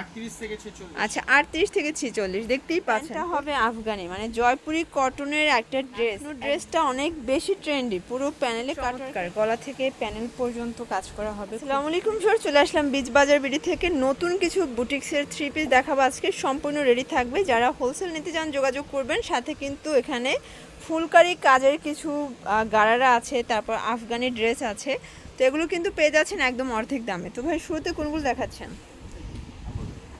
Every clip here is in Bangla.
38 থেকে 46 আচ্ছা আটত্রিশ থেকে ছিচল্লিশ দেখতেই পাচ্ছেন। হবে আফগানি মানে জয়পুরি কটনের একটা ড্রেস ড্রেসটা অনেক বেশি ট্রেন্ডি পুরো প্যানেলে কাটার গলা থেকে প্যানেল পর্যন্ত কাজ করা হবে। আসসালামু আলাইকুম স্যার চলে আসলাম বীজ বাজার বিডি থেকে। নতুন কিছু বুটিক্সের থ্রি পিস দেখাবো আজকে। সম্পূর্ণ রেডি থাকবে। যারা হোলসেল নিতে চান যোগাযোগ করবেন। সাথে কিন্তু এখানে ফুলকারি কাজের কিছু গারারা আছে তারপর আফগানি ড্রেস আছে। তো এগুলো কিন্তু পেয়ে যাচ্ছেন একদম অর্ধেক দামে। তো ভাই শুরুতে কোনগুলো দেখাচ্ছেন?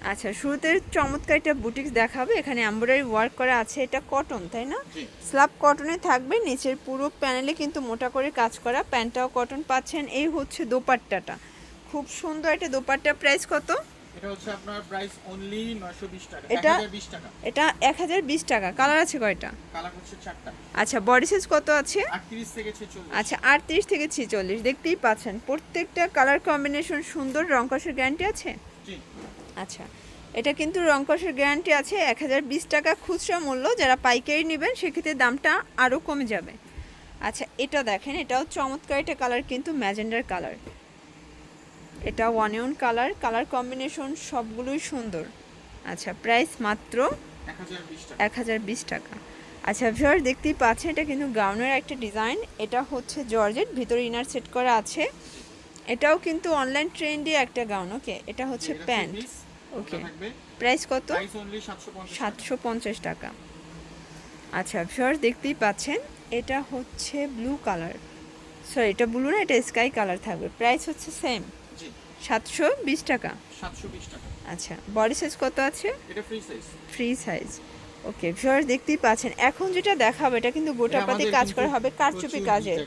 আচ্ছা শুরুতে চমৎকার একটা বুটিক্স দেখাবে। এখানে এমব্রয়ডারি ওয়ার্ক করা আছে এটা কটন তাই না। স্ল্যাব কটনে থাকবে নিচের পুরো প্যানেলে কিন্তু মোটা করে কাজ করা প্যান্টটাও কটন পাচ্ছেন। এই হচ্ছে দোপাট্টাটা। খুব সুন্দর একটা দোপাট্টা প্রাইস কত? এটা হচ্ছে আপনার প্রাইস অনলি 920 টাকা এটা- 1020 টাকা। এটা এক হাজার বিশ টাকা। কালার আছে কয়টা? কালার হচ্ছে চারটা। আচ্ছা বডি সাইজ কত আছে? 38 থেকে 46 আচ্ছা আটত্রিশ থেকে ছিচল্লিশ দেখতেই পাচ্ছেন। প্রত্যেকটা কালার কম্বিনেশন সুন্দর রংকসের গ্যারান্টি আছে? আচ্ছা এটা কিন্তু রংকসের গ্যারান্টি আছে এক হাজার বিশ টাকা খুচরা মূল্য যারা পাইকারি নেবেন সেক্ষেত্রে দামটা আরও কমে যাবে। আচ্ছা এটা দেখেন এটাও চমৎকার একটা কালার কিন্তু ম্যাজেন্ডার কালার। এটা ওয়ানিয়ন কালার কালার কম্বিনেশন সবগুলোই সুন্দর। আচ্ছা প্রাইস মাত্র এক হাজার বিশ টাকা। আচ্ছা ভিউয়ার দেখতেই পাচ্ছেন এটা কিন্তু গাউনের একটা ডিজাইন এটা হচ্ছে জর্জেট ভিতরে ইনার সেট করা আছে। এটাও কিন্তু অনলাইন ট্রেন্ডে একটা গাউন ওকে এটা হচ্ছে প্যান্ট ওকে প্রাইস কত? প্রাইস অনলি 750 সাতশো পঞ্চাশ টাকা। আচ্ছা ভিউয়ার দেখতেই পাচ্ছেন এটা হচ্ছে ব্লু কালার সরি এটা ব্লু না এটা স্কাই কালার থাকবে। প্রাইস হচ্ছে সেম সাতশো বিশ টাকা। 720 টাকা। আচ্ছা বডি সাইজ কত আছে? এটা free size free size okay viewers দেখতেই পাচ্ছেন। এখন যেটা দেখাবো এটা কিন্তু গোটাপাতি কাজ করা হবে কারচুপি কাজের।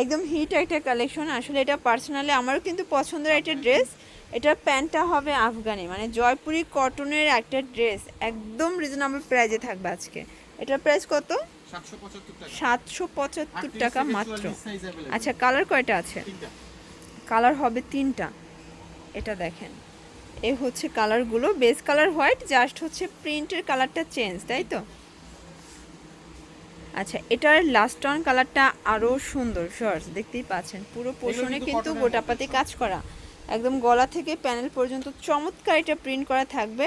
একদম হিট একটা কালেকশন আসলে এটা পার্সোনালি আমারও কিন্তু পছন্দের একটা ড্রেস এটা প্যান্টটা হবে আফগানি মানে জয়পুরি কটনের একটা ড্রেস একদম রিজনেবল প্রাইজে থাকবে আজকে। এটার প্রাইস কত? সাতশো পঁচাত্তর টাকা। মাত্র। আচ্ছা কালার কয়টা আছে? কালার হবে তিনটা। এটা দেখেন। এই হচ্ছে কালারগুলো। বেস কালার হোয়াইট জাস্ট হচ্ছে প্রিন্টের কালারটা চেঞ্জ তাই তো? আচ্ছা এটার লাস্ট অন কালারটা আরও সুন্দর শর্টস দেখতেই পাচ্ছেন। পুরো পোষণে কিন্তু গোটাপাতি কাজ করা। একদম গলা থেকে প্যানেল পর্যন্ত চমৎকার এটা প্রিন্ট করা থাকবে।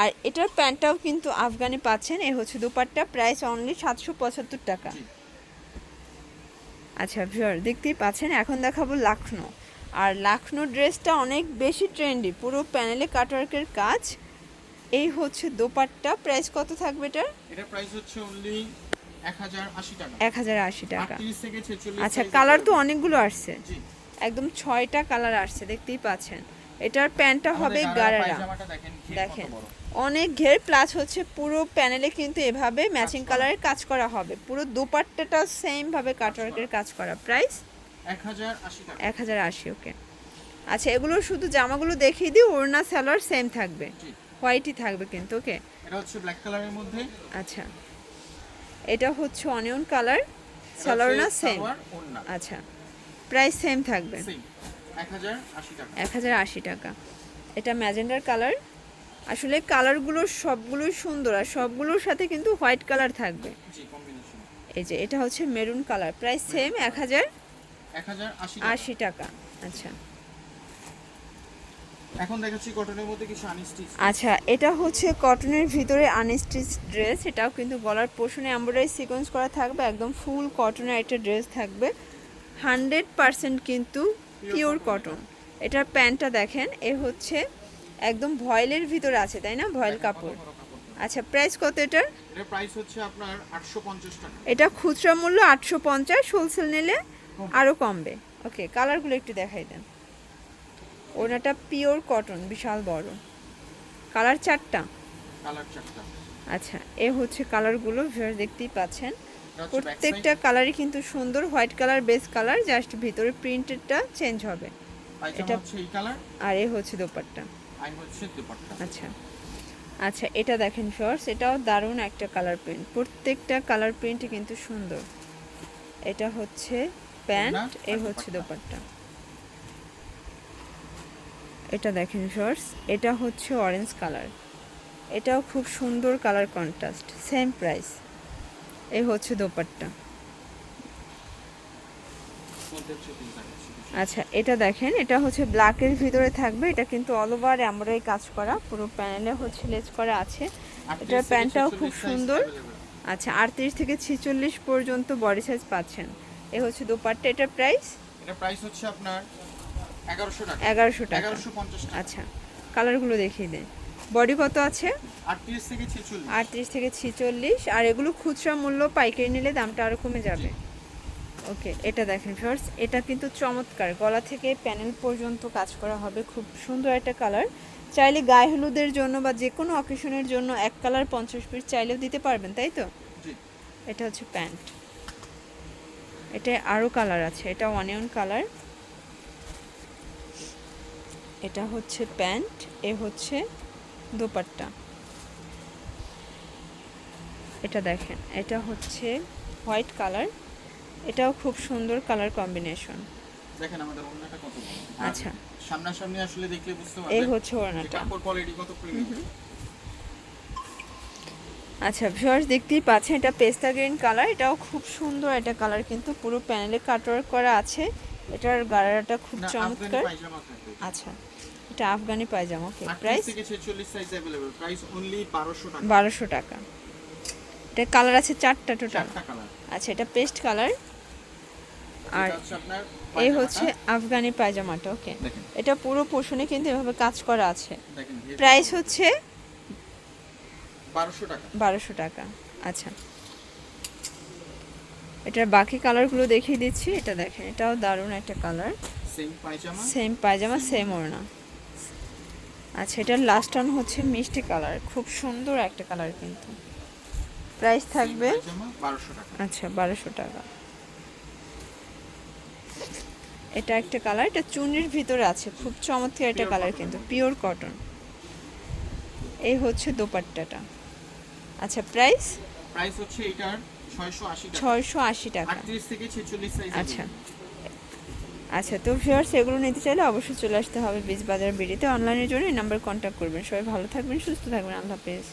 আর এটার প্যান্টটাও কিন্তু আফগানি পাচ্ছেন এ হচ্ছে দুপাট্টা প্রাইস অনলি সাতশো পঁচাত্তর টাকা। আচ্ছা ভিউয়ার দেখতেই পাচ্ছেন। এখন দেখাবো লাখনো। আর লাখনো ড্রেসটা অনেক বেশি ট্রেন্ডি পুরো প্যানেলে কাটওয়ার্কের কাজ। এই হচ্ছে দোপাট্টা প্রাইস কত থাকবে এটার? এটা প্রাইস হচ্ছে অনলি 1080 টাকা। এক হাজার আশি টাকা। 38 থেকে 46 আচ্ছা কালার তো অনেকগুলো আসছে। জি। একদম ছয়টা কালার আসছে দেখতেই পাচ্ছেন। এটার প্যান্টটা হবে গারারা। দেখেন। অনেক ঘের প্লাস হচ্ছে পুরো প্যানেলে কিন্তু এভাবে ম্যাচিং কালারের কাজ করা হবে। পুরো দোপাট্টাটা সেম ভাবে কাটওয়ার্কের কাজ করা। প্রাইস 1080 এক হাজার আশি ওকে। আচ্ছা এগুলো শুধু জামাগুলো দেখিয়ে দিই ওড়না সালোয়ার সেম থাকবে। হোয়াইটই থাকবে কিন্তু ওকে। এটা হচ্ছে ব্ল্যাক কালারের মধ্যে। আচ্ছা। এটা হচ্ছে অনিয়ন কালার সালোয়ার না সেম আচ্ছা। প্রাইস সেম থাকবে। সেম 1080 টাকা। এক হাজার আশি টাকা। এটা ম্যাজেন্ডার কালার আসলে কালারগুলো সবগুলোই সুন্দর আর সবগুলোর সাথে কিন্তু হোয়াইট কালার থাকবে। এই যে এটা হচ্ছে মেরুন কালার প্রাইস সেম এক হাজার 1080 টাকা আশি টাকা। আচ্ছা। এখন দেখাচ্ছি কটনের মধ্যে কিছু আনস্টিচ আচ্ছা এটা হচ্ছে কটনের ভিতরে আনস্টিচ ড্রেস এটাও কিন্তু গলার পোষণে এমব্রয়ডারি সিকোয়েন্স করা থাকবে একদম ফুল কটনের একটা ড্রেস থাকবে। হান্ড্রেড পারসেন্ট কিন্তু পিওর কটন এটার প্যান্টটা দেখেন এ হচ্ছে একদম ভয়েলের ভিতরে আছে তাই না? ভয়েল কাপড়। আচ্ছা প্রাইস কত এটার? প্রাইস হচ্ছে আপনার 850 টাকা। এটা খুচরা মূল্য আটশো পঞ্চাশ হোলসেল নিলে আরও কমবে। ওকে কালারগুলো একটু দেখাই দেন। ওনাটা পিওর কটন বিশাল বড়। কালার চারটা? কালার চারটা। আচ্ছা এ হচ্ছে কালারগুলো ভিউয়ার দেখতেই পাচ্ছেন। প্রত্যেকটা কালারই কিন্তু সুন্দর white colour base colour just ভিতরে প্রিন্টেডটা চেঞ্জ হবে। এটা- হচ্ছে এই কালার আর এ হচ্ছে দোপাট্টা। আই হচ্ছে দুপাট্টা। আচ্ছা। আচ্ছা এটা দেখেন শর্টস এটাও দারুণ একটা কালার প্রিন্ট প্রত্যেকটা কালার প্রিন্টই কিন্তু সুন্দর। এটা হচ্ছে প্যান্ট আর এ হচ্ছে দোপাট্টা। এটা দেখেন শর্টস এটা হচ্ছে অরেঞ্জ কালার এটাও খুব সুন্দর কালার কন্ট্রাস্ট সেম প্রাইস এই হচ্ছে দোপাট্টা। আচ্ছা এটা দেখেন এটা হচ্ছে ব্ল্যাকের ভিতরে থাকবে এটা কিন্তু অল ওভার এমব্রয়ডারি কাজ করা পুরো প্যানেলে হচ্ছে লেজ করা আছে। এটার প্যান্টটাও খুব সুন্দর। আচ্ছা আটত্রিশ থেকে ছেচল্লিশ পর্যন্ত বডি সাইজ পাচ্ছেন। এ হচ্ছে দোপাট্টা এটার প্রাইস এটা প্রাইস হচ্ছে আপনার এগারোশো টাকা। এগারোশো টাকা। এগারোশো পঞ্চাশ টাকা। আচ্ছা কালারগুলো দেখিয়ে দেন। বডি কত আছে? আটত্রিশ থেকে ছেচল্লিশ। আটত্রিশ থেকে ছিচল্লিশ। আর এগুলো খুচরা মূল্য পাইকারি নিলে দামটা আরও কমে যাবে। ওকে এটা দেখেন ফার্স্ট এটা কিন্তু চমৎকার। গলা থেকে প্যানেল পর্যন্ত কাজ করা হবে। খুব সুন্দর একটা কালার চাইলে গায়ে হলুদের জন্য বা যে কোনো অকেশনের জন্য এক কালার পঞ্চাশ পিস চাইলেও দিতে পারবেন তাই তো? এটা হচ্ছে প্যান্ট। এটা আরও কালার আছে এটা অনিয়ন কালার। এটা হচ্ছে প্যান্ট এ হচ্ছে দোপাট্টা। এটা দেখেন এটা হচ্ছে হোয়াইট কালার এটাও খুব সুন্দর কালার কম্বিনেশন। দেখেন আমাদের অন্যটা কত আচ্ছা। সামনাসামনি আসলে দেখলে বুঝতে পারবেন এই হচ্ছে ওড়নাটা। কাপড় কোয়ালিটি কত প্রিমিয়াম আচ্ছা ভিউয়ার্স দেখতেই পাচ্ছেন এটা পেস্তা গ্রিন কালার এটাও খুব সুন্দর একটা কালার কিন্তু পুরো প্যানেলে কাটওয়ার্ক করা আছে। এটার গাড়াটা খুব চমৎকার। আচ্ছা এটা আফগানি পায়জামা ওকে প্রাইস থেকে ছেচল্লিশ সাইজ অ্যাভেলেবল প্রাইস অনলি বারোশো টাকা। বারোশো টাকা। এটা কালার আছে চারটা টোটাল আচ্ছা এটা পেস্ট কালার। আর এই হচ্ছে আফগানি পায়জামাটা ওকে এটা পুরো পোষণে কিন্তু এভাবে কাজ করা আছে। প্রাইস হচ্ছে বারোশো টাকা। বারোশো টাকা আচ্ছা। এটার বাকি কালারগুলো দেখিয়ে দিচ্ছি এটা দেখেন এটাও দারুণ একটা colour. Same pyjama same pyjama same ওড়না। আচ্ছা এটার লাস্ট টান হচ্ছে মিষ্টি কালার খুব সুন্দর একটা কালার কিন্তু। প্রাইস থাকবে? আচ্ছা বারোশো টাকা। এটা একটা কালার এটা চুনির ভিতরে আছে খুব চমৎকার একটা কালার কিন্তু পিওর কটন এই হচ্ছে দোপাট্টাটা। আচ্ছা প্রাইস প্রাইস হচ্ছে এটার ছয়শো আশি টাকা। ছয়শো আশি টাকা। আটত্রিশ থেকে ছেচল্লিশ সাইজ আচ্ছা। আচ্ছা তো ভিউয়ার্স এগুলো নিতে চাইলে অবশ্যই চলে আসতে হবে বীজ বাজার বিড়িতে অনলাইনের জন্য এই নাম্বার কন্ট্যাক্ট করবেন। সবাই ভালো থাকবেন সুস্থ থাকবেন। আল্লাহ হাফেজ।